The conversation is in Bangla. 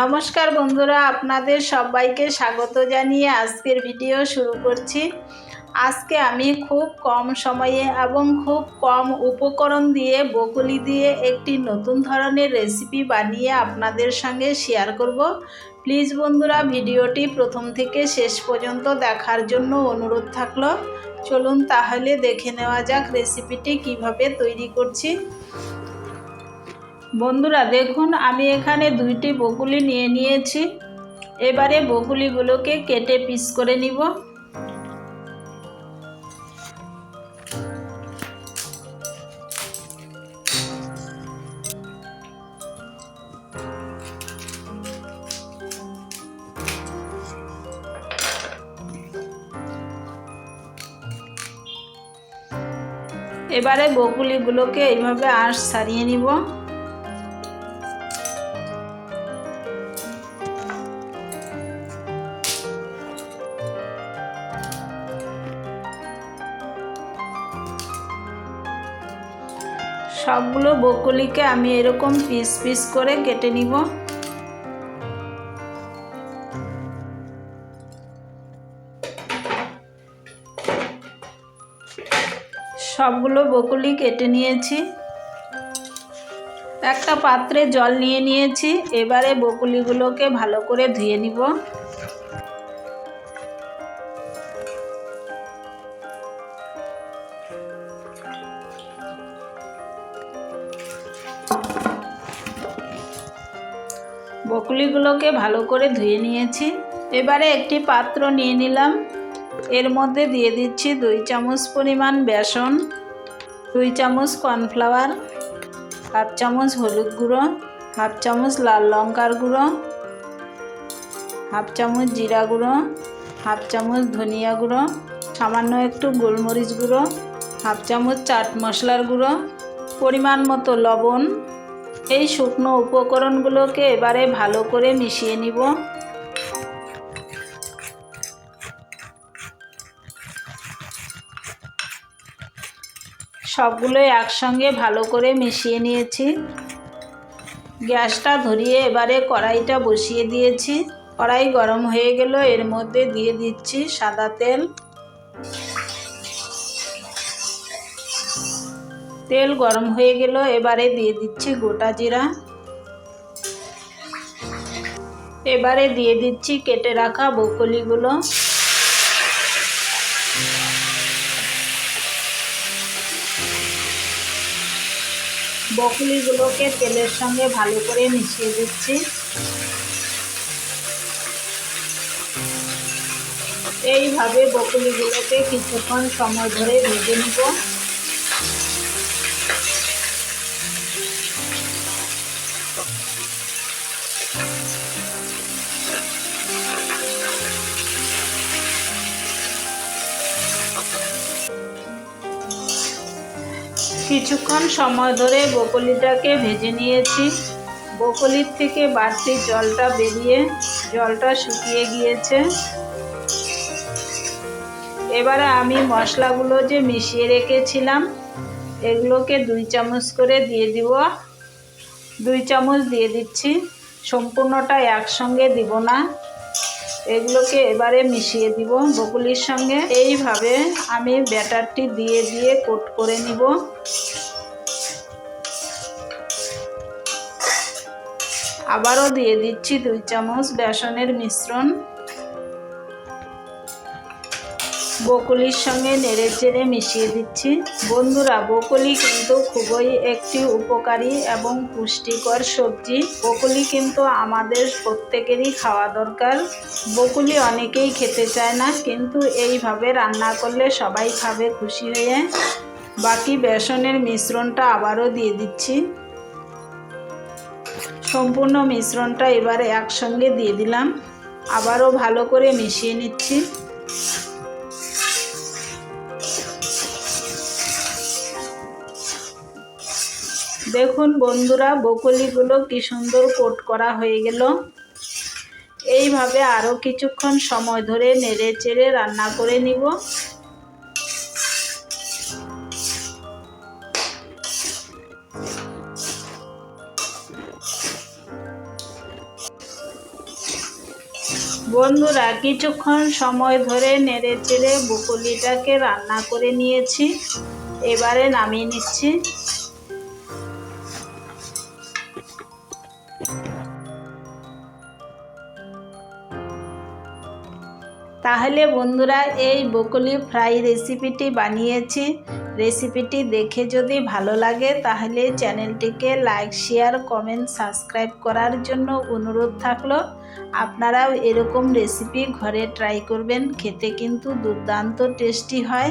নমস্কার বন্ধুরা, আপনাদের সবাইকে স্বাগত জানিয়ে আজকের ভিডিও শুরু করছি। আজকে আমি খুব কম সময়ে এবং খুব কম উপকরণ দিয়ে বকুলি দিয়ে একটি নতুন ধরনের রেসিপি বানিয়ে আপনাদের সঙ্গে শেয়ার করব। প্লিজ বন্ধুরা, ভিডিওটি প্রথম থেকে শেষ পর্যন্ত দেখার জন্য অনুরোধ থাকল। চলুন তাহলে দেখে নেওয়া যাক রেসিপিটি কীভাবে তৈরি করছি। বন্ধুরা, দেখুন, আমি এখানে দুইটি বকুলি নিয়ে নিয়েছি। এবারে বকুলিগুলোকে কেটে পিস করে নিব। এবারে বকুলিগুলোকে এইভাবে আঁশ ছাড়িয়ে নিব। সবগুলো বকুলিকে আমি এরকম পিস পিস করে কেটে নিব। সবগুলো বকুলি কেটে নিয়েছি। একটা পাত্রে জল নিয়ে নিয়েছি। এবারে বকুলিগুলোকে ভালো করে ধুয়ে নিব। বকুলিগুলোকে ভালো করে ধুয়ে নিয়েছি। এবারে একটি পাত্র নিয়ে নিলাম। এর মধ্যে দিয়ে দিচ্ছি দুই চামচ পরিমাণ বেসন, দুই চামচ কর্নফ্লাওয়ার, হাফ চামচ হলুদ গুঁড়ো, হাফ চামচ লাল লঙ্কার গুঁড়ো, হাফ চামচ জিরা গুঁড়ো, হাফ চামচ ধনিয়া গুঁড়ো, সামান্য একটু গোলমরিচ গুঁড়ো, হাফ চামচ চাট মশলার গুঁড়ো, পরিমাণ মতো লবণ এই শুকনো উপকরণগুলোকে এবারে ভালো করে মিশিয়ে নিব। সবগুলোই একসঙ্গে ভালো করে মিশিয়ে নিয়েছি। গ্যাসটা ধরিয়ে এবারে কড়াইটা বসিয়ে দিয়েছি। কড়াই গরম হয়ে গেল, এর মধ্যে দিয়ে দিচ্ছি সাদা তেল। তেল গরম হয়ে গেল, এবারে দিয়ে দিচ্ছি গোটা জিরা। এবারে দিয়ে দিচ্ছি কেটে রাখা বকলিগুলো। বকলিগুলোকে তেলের সঙ্গে ভালো করে মিশিয়ে দিচ্ছি। এইভাবে বকলিগুলোকে কিছুক্ষণ সময় ধরে ভেজে নিব। কিছুক্ষণ সময় ধরে বকলিটাকে ভেজে নিয়েছি। বকলির থেকে বাড়তি জলটা বেরিয়ে জলটা শুকিয়ে গিয়েছে। এবারে আমি মশলাগুলো যে মিশিয়ে রেখেছিলাম এগুলোকে দুই চামচ করে দিয়ে দিব। দুই চামচ দিয়ে দিচ্ছি। সম্পূর্ণটা একসঙ্গে দিব না। এগুলোকে এবারে মিশিয়ে দিব বকুলির সঙ্গে। এইভাবে আমি ব্যাটারটি দিয়ে দিয়ে কোট করে নিব। আবারও দিয়ে দিচ্ছি দুই চামচ বেসনের মিশ্রণ। বকুলির সঙ্গে নেড়ে চেড়ে মিশিয়ে দিচ্ছি। বন্ধুরা, বকুলি কিন্তু খুবই একটি উপকারী এবং পুষ্টিকর সবজি। বকুলি কিন্তু আমাদের প্রত্যেকেরই খাওয়া দরকার। বকুলি অনেকেই খেতে চায় না, কিন্তু এইভাবে রান্না করলে সবাই খাবে খুশি হয়ে। বাকি বেসনের মিশ্রণটা আবারও দিয়ে দিচ্ছি। সম্পূর্ণ মিশ্রণটা এবারে একসঙ্গে দিয়ে দিলাম। আবারও ভালো করে মিশিয়ে নিচ্ছি। দেখুন বন্ধুরা, বকলিগুলো কি সুন্দর কোট করা হয়ে গেল। এইভাবে আরও কিছুক্ষণ সময় ধরে নেড়ে চেড়ে রান্না করে নিব। বন্ধুরা, কিছুক্ষণ সময় ধরে নেড়ে চেড়ে বকুলিটাকে রান্না করে নিয়েছি। এবারে নামিয়ে নিচ্ছি। তাহলে বন্ধুরা, এই বকুলি ফ্রাই রেসিপিটি বানিয়েছি। রেসিপিটি দেখে যদি ভালো লাগে, তাহলে চ্যানেলটিকে লাইক, শেয়ার, কমেন্ট, সাবস্ক্রাইব করার জন্য অনুরোধ থাকল। আপনারাও এরকম রেসিপি ঘরে ট্রাই করবেন, খেতে কিন্তু দুর্দান্ত টেস্টি হয়।